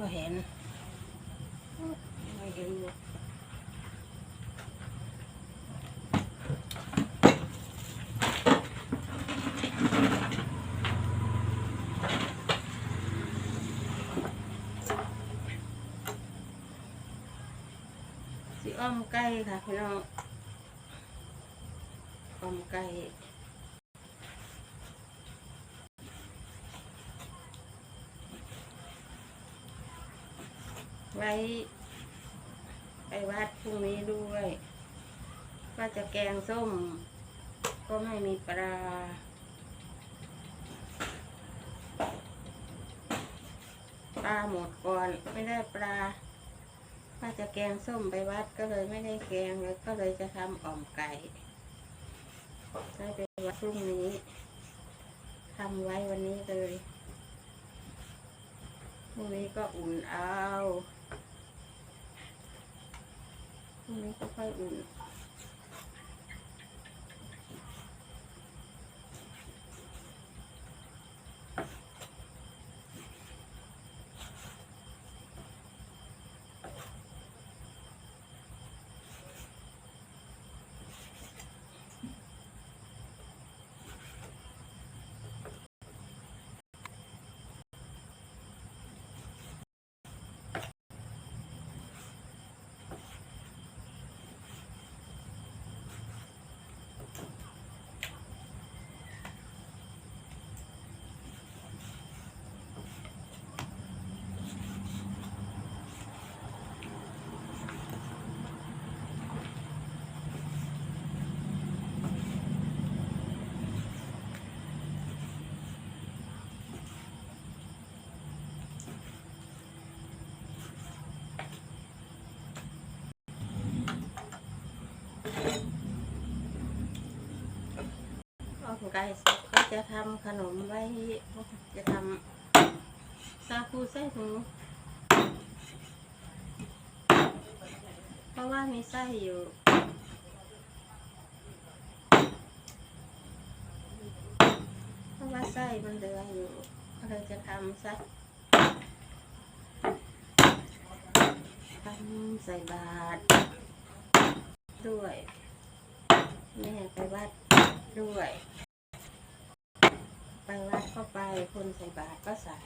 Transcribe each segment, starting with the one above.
บ่เห็นไม่เห็นอยู่สิอ้อมไก่ค่ะพี่น้องอ้อมไก่ ไว้ ไปวัดพรุ่งนี้ด้วยว่าจะแกงส้ม ก็ไม่มีปลาปลาหมดก่อนไม่ได้ปลาว่าจะแกงส้มไปวัดก็เลยไม่ได้แกงแล้วก็เลยจะทำอ่อมไก่ได้ไปวัดพรุ่งนี้ทำไว้วันนี้เลยพรุ่งนี้ก็อุ่นเอา พรุ่งนี้ก็ค่อยอุ่น ออ กไก่เสร็จก็จะทำขนมไว้ จะทำซาคูไส้หมูเพราะว่ามีไส้อยู่เพราะว่าไส้มันเหลืออยู่ก็เลยจะทำสักทำใส่บาตรด้วย แม่ไปวัดด้วย ไปวัดก็ไปคนใส่บาตรก็ใส่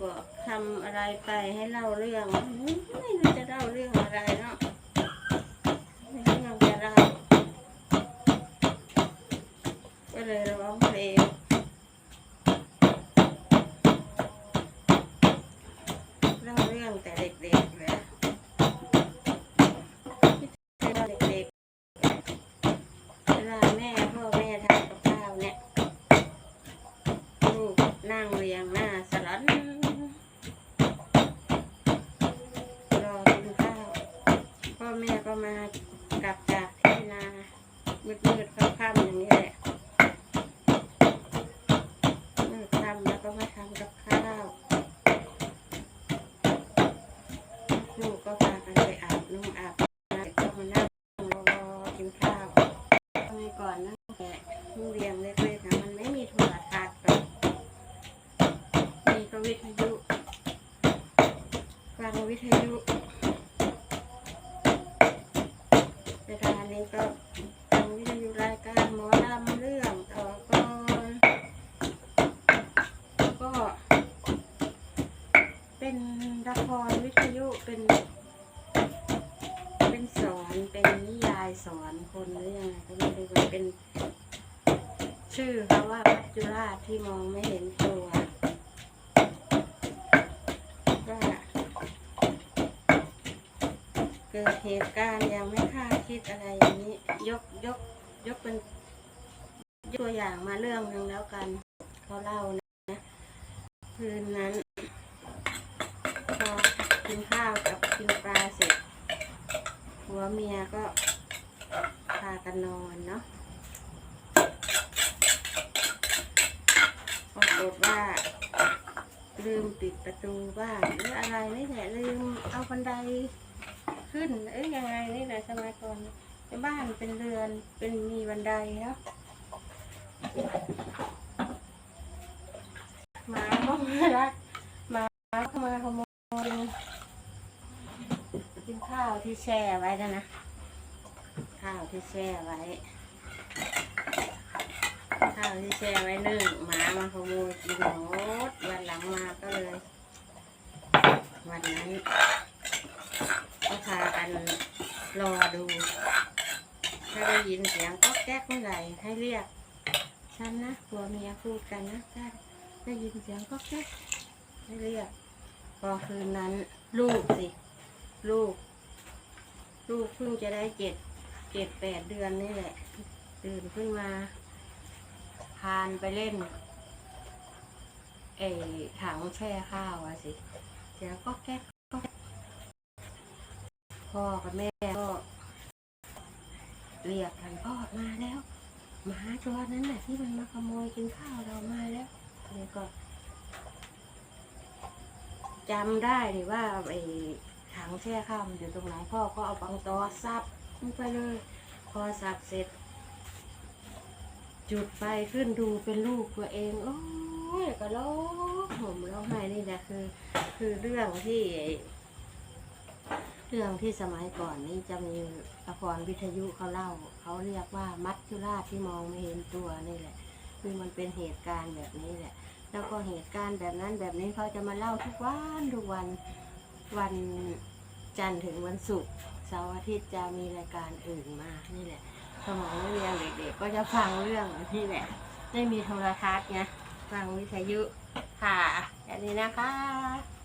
กทำอะไรไปให้เล่าเรื่องไม่รู้จะเล่าเรื่องอะไรเนาะไม่รู้ยังจะเล่าก็เลยร้องเพลงเล่าเรื่องแต่เด็กๆเลยคิดถึงเด็กๆเวลาแม่พ่อแม่ทำกับข้าวเนี่ย ลูกนั่งเรียงหน้าสลันรอกินข้าว พ่อแม่ก็มากลับจากที่นามืดๆค่ำๆอย่างนี้แหละมืดค่ำแล้วก็มาทำกับข้าว ลูกก็พากันไปอาบนุ่งอาบน้ำก็มานั่งรอกินข้าวสมัย ก่อนนั่งแต่โรงเรียนเล็กๆนะมันไม่มีโทรทัศน์แบบมีก็วิทยุฟังวิทยุเวลานี้ก็ฟังวิทยุรายการหมอลำเรื่องต่อก่อนแล้วก็ เป็นละครวิทยุเป็น สอนคนหรือยังไงก็ไม่รู้มันเป็น ชื่อเขาว่ามัจจุราชที่มองไม่เห็นตัวว่าเกิดเหตุการณ์ยังไม่คาดคิดอะไรอย่างนี้ ยกยกยกเป็นยกตัวอย่างมาเรื่องหนึ่งแล้วกันเขาเล่านะคืนนั้นพอกินข้าวกับกินปลาเสร็จหัวเมียก็ พากันนอนเนาะปรากฏว่า ลืมปิดประตูบ้านหรืออะไรนี่แหละลืมเอาบันไดขึ้น เอ้ยยังไงนี่แหละสมัยก่อนในบ้านเป็นเรือนเป็นมีบันไดเนาะหมาก็มารักหมาก็มาขโมยกินข้าวที่แช่ไว้แล้วนะ ข้าวที่แช่ไว้ ข้าวที่แช่ไว้นึ่งหมามาขโมยกินหมดวันหลังมาก็เลย วันนั้นก็พากันรอดู ถ้าได้ยินเสียงก็แก๊กเมื่อไหร่ให้เรียกฉันนะผัวเมียพูดกันนะถ้าได้ยินเสียงก็แก๊กให้เรียกพอคืนนั้นลูกสิ ลูก ลูกเพิ่งจะได้เจ็ด เจ็ดแปดเดือนนี่แหละ ตื่นขึ้นมา พานไปเล่นไอ้ถังแช่ข้าวอะสิเสียงก็แก๊กก็พ่อกับแม่ก็เรียกกันพ่อมาแล้วหมาตัวนั้นแหละที่มันมาขโมยกินข้าวเรามาแล้วนี่ก็จำได้ดิว่าไอ้ถังแช่ข้าวมันอยู่ตรงไหนพ่อก็เอาปังตอซับ ลงไปเลย พอสับเสร็จ จุดไฟขึ้นดูเป็นลูกตัวเองโอ้ยก็ร้องห่มร้องไห้นี่แหละคือ คือเรื่องที่ เรื่องที่สมัยก่อนนี่จะมีละครวิทยุเขาเล่า เขาเรียกว่ามัจจุราชที่มองไม่เห็นตัวนี่แหละ คือมันเป็นเหตุการณ์แบบนี้แหละ แล้วก็เหตุการณ์แบบนั้นแบบนี้เขาจะมาเล่าทุกวันทุกวันวันจันทร์ถึงวันศุกร์ สาร์อาทิตย์จะมีรายการอื่นมา นี่แหละ สมัยเรียนเด็กๆก็จะฟังเรื่องนี่แหละ ไม่มีโทรทัศน์ไงฟังวิทยุค่ะอย่างนี้นะคะ